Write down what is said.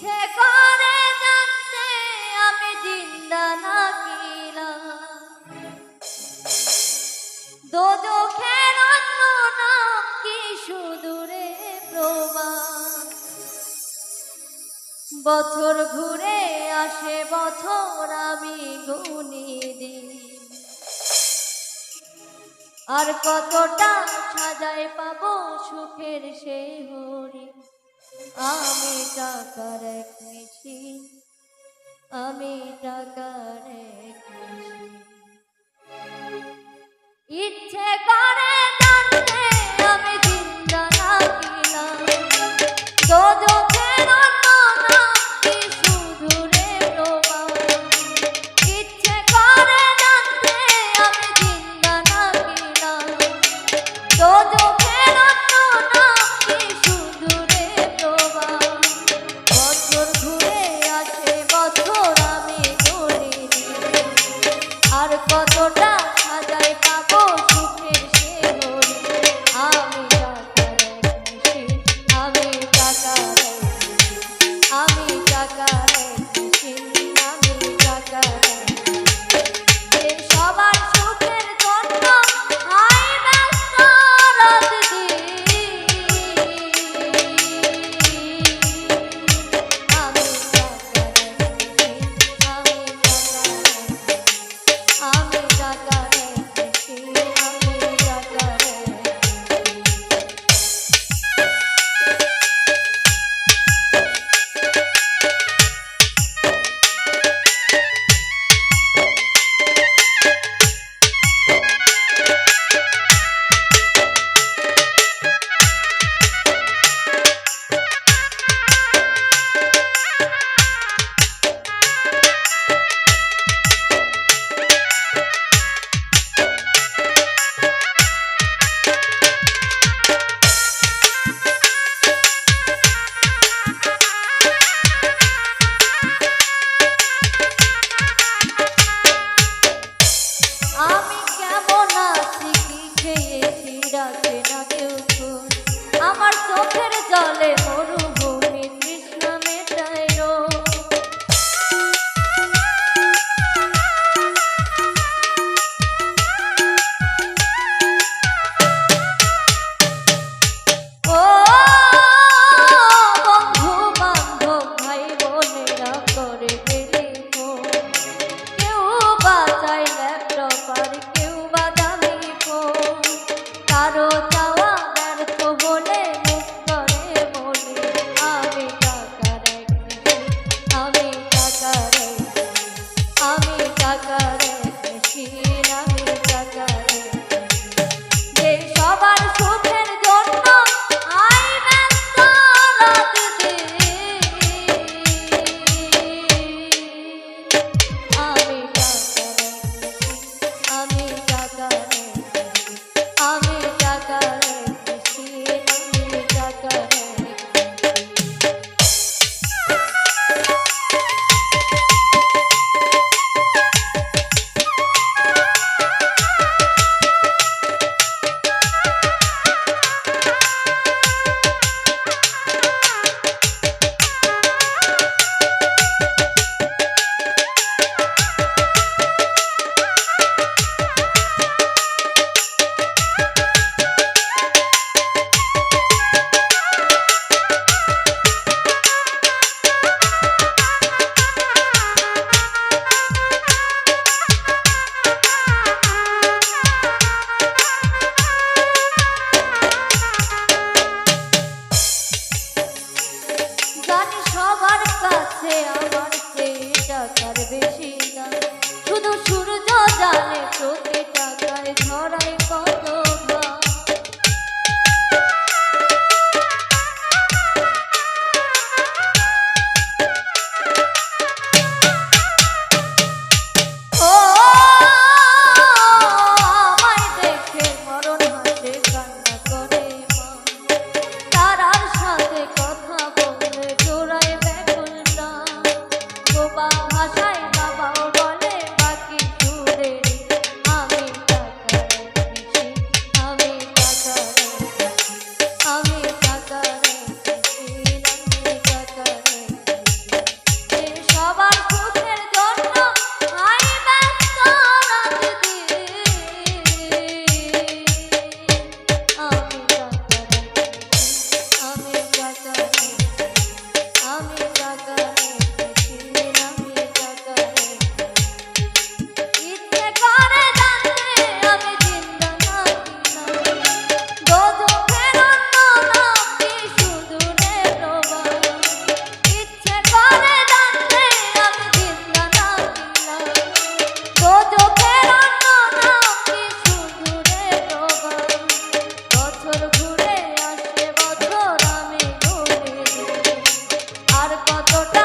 ইচ্ছে করে জানতে আমি জিন্দা না দোদখের অন্য নাম কি সুদূরে প্রবাস বছর ঘুরে আসে, বছর আমি গুনি দিই আর কতটা সাজায় পাবো সুখের সে হরি আমি টাকা এক আমি টাকা এক শুধু সূর্য জানে প্রতি কতটা